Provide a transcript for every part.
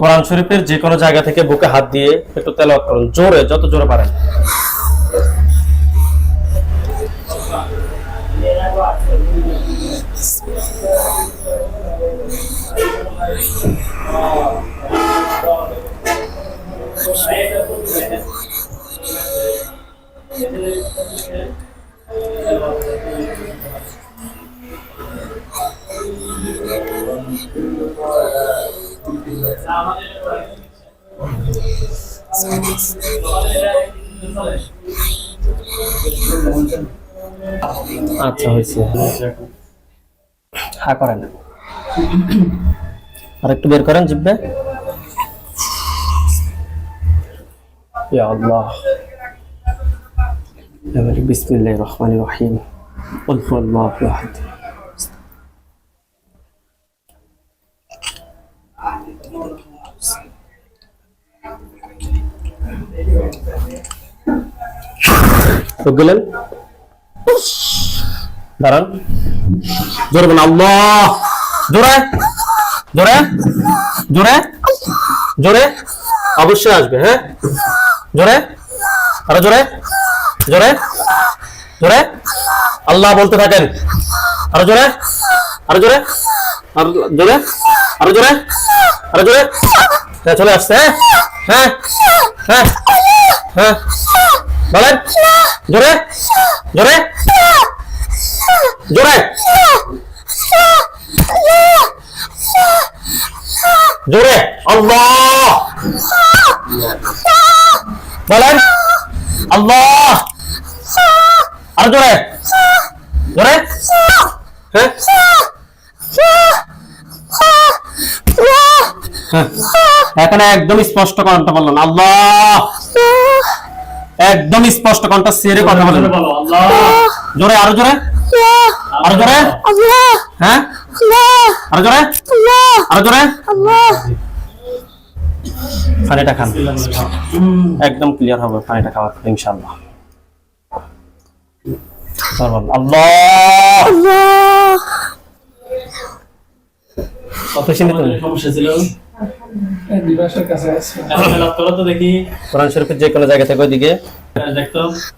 কোরআন শরীফের যে কোনো জায়গা থেকে বুকে হাত দিয়ে একটু তেলাওয়াত করুন। জোরে, যত জোরে পারেন। আচ্ছা হয়েছে হা করেন আর একটু বের করেন জিব্বে আল্লাহ বিসমিল্লাহ রহমান রহিম অল্প আল্লাহ গেলেন। দাঁড়ান। আল্লাহ! জোরে জোরে জোরে জোরে। অবশ্যই আসবে হ্যাঁ? জোরে, আরও জোরে জোরে জোরে। আল্লাহ বলতে থাকেন। আরও জোরে আরও জোরে, আর জোরে, আরও জোরে আরও জোরে। হ্যাঁ, চলে আসছে হ্যাঁ? হ্যাঁ হ্যাঁ হ্যাঁ। বলেন। জোরে জোরে জোরে। জোরে বলেন আর জোরে জোরে। হ্যাঁ। হ্যাঁ। এখানে একদম স্পষ্ট কণ্ঠ বললেন, আল্লাহ। একদম স্পষ্ট কণ্ঠ সেরে কথা বলেন। বলো আল্লাহ। জোরে আরও জোরে? আরও জোরে? হ্যাঁ? আরও জোরে? আরও জোরে? পানিটা খান। একদম ক্লিয়ার হবে পানিটা খাওয়ার পর ইনশাআল্লাহ। আল্লাহ। কত শুনে তুমি? সমস্যা ছিল?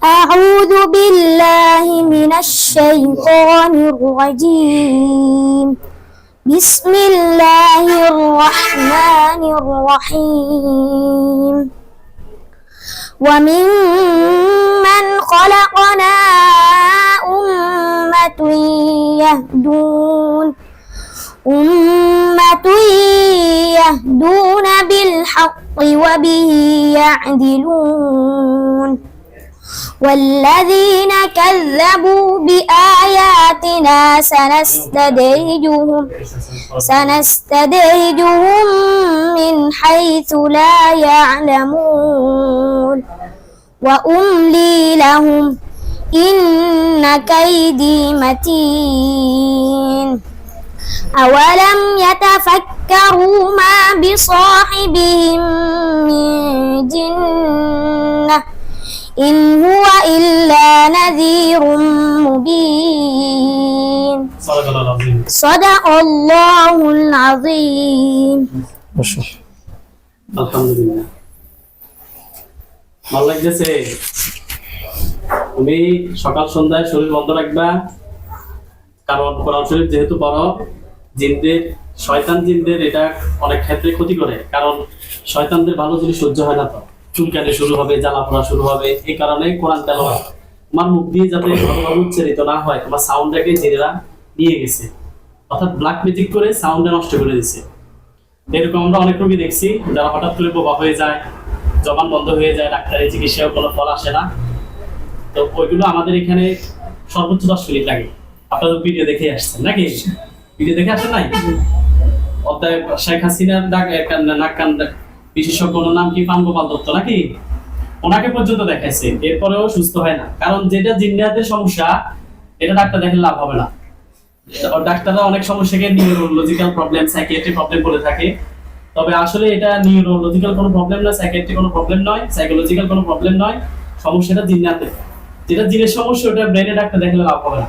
أعوذ بالله من الشيطان الرجيم بسم الله الرحمن الرحيم وممن خلقنا أمة يهدون أمة يهدون بالحق وبه يعدلون. والذين كذبوا بآياتنا سنستدرجهم سنستدرجهم من حيث لا يعلمون. وأملي لهم إن كيدي متين. أولم يتفكروا ما بصاحبهم من جنة إن هو إلا نذير مبين সালাকাল্লাহ আযীম صدق الله العظيم বসো। আলহামদুলিল্লাহ ভালো লাগতেছে তুমি সকাল সন্ধ্যায় শরীর বন্ধ রাখবা কারণ কোরআন শরীফ যেহেতু পড়ো জিনদের, শয়তান জিনদের এটা অনেক ক্ষেত্রে ক্ষতি করে। কারণ শয়তানদের ভালো জিনিস সহ্য হয় না তো। চুলকানি শুরু হবে, জ্বালা পোড়া শুরু হবে, এই কারণে কোরআন তেল তোমার মুখ দিয়ে যাতে ভালোভাবে উচ্চারিত না হয় তোমার সাউন্ডটাকে জিনেরা নিয়ে গেছে। অর্থাৎ ব্ল্যাক ম্যাজিক করে সাউন্ডটা নষ্ট করে দিছে। এরকম আমরা অনেক রোগী দেখছি, যারা হঠাৎ করে বোবা হয়ে যায়, জবান বন্ধ হয়ে যায়, ডাক্তারের চিকিৎসায় কোনো ফল আসে না। তো ওইগুলো আমাদের এখানে সর্বোচ্চ দশ মিনিট লাগে। আপনারা ভিডিও দেখে আসছেন, নাকি? ভিডিও দেখে আসেন নাই? অধ্যায় শেখ হাসিনার ডাক নাক কান বিশেষজ্ঞ নাম কি পানগোপাল দত্ত নাকি? ওনাকে পর্যন্ত দেখাইছে এরপরেও সুস্থ হয় না। কারণ যেটা জিন্নাতের সমস্যা এটা ডাক্তার দেখে লাভ হবে না। ডাক্তাররা অনেক সমস্যাকে নিউরোলজিক্যাল প্রবলেম সাইকিয়াট্রি প্রবলেম বলে থাকে। তবে আসলে এটা নিউরোলজিক্যাল কোনো প্রবলেম নয় সাইকিয়াট্রি কোনো প্রবলেম নয় সাইকোলজিক্যাল কোনো প্রবলেম নয়। সমস্যাটা জিন্নাতে যেটা জিনের সমস্যা ওটা ব্রেনে ডাক্তার দেখলে লাভ হবে না।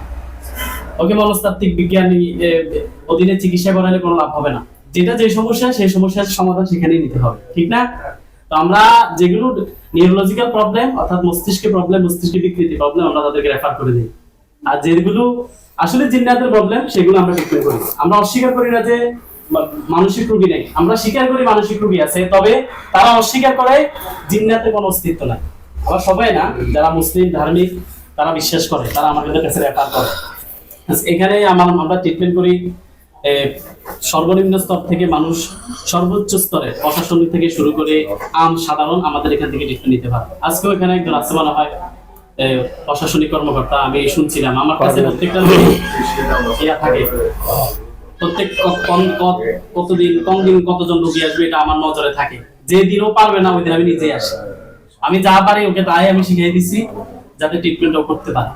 ওকে মনস্তাত্ত্বিক বিজ্ঞানী অধীনে চিকিৎসা করালে কোনো লাভ হবে না। যেটা যে সমস্যা, সেই সমস্যার সমাধান সেখানেই নিতে হবে, ঠিক না? তো আমরা যেগুলো নিউরোলজিক্যাল প্রবলেম অর্থাৎ মস্তিষ্কের প্রবলেম মস্তিষ্কে বিকৃতি প্রবলেম আমরা তাদেরকে রেফার করে দিই। আর যেগুলো আসলে জিন্নাতের প্রবলেম সেগুলো আমরা ট্রিটমেন্ট করি আমরা অস্বীকার করি না যে মানসিক রোগী নেই। আমরা স্বীকার করি মানসিক রোগী আছে, তবে তারা অস্বীকার করে জিন্নাতের কোনো অস্তিত্ব নাই। আবার সবাই না, যারা মুসলিম, ধার্মিক, তারা বিশ্বাস করে, তারা আমাদের কাছে রেফার করে। এখানে আমার আমরা ট্রিটমেন্ট করি সর্বনিম্ন স্তর থেকে মানুষ সর্বোচ্চ স্তরে প্রশাসনিক থেকে শুরু করে আম সাধারণ আমাদের এখান থেকে ট্রিটমেন্ট নিতে পারে। আজকেও এখানে একজন আছে মনে হয় প্রশাসনিক কর্মকর্তা আমি শুনছিলাম। আমার কাছে প্রত্যেকটা ইয়া থাকে। প্রত্যেক কতদিন কোন দিন কতজন রোগী আসবে এটা আমার নজরে থাকে। যে দিনও পারবে না ওই দিন আমি নিজে আসি। আমি যা পারি ওকে তাই আমি শিখিয়ে দিছি যাতে ট্রিটমেন্টও করতে পারে।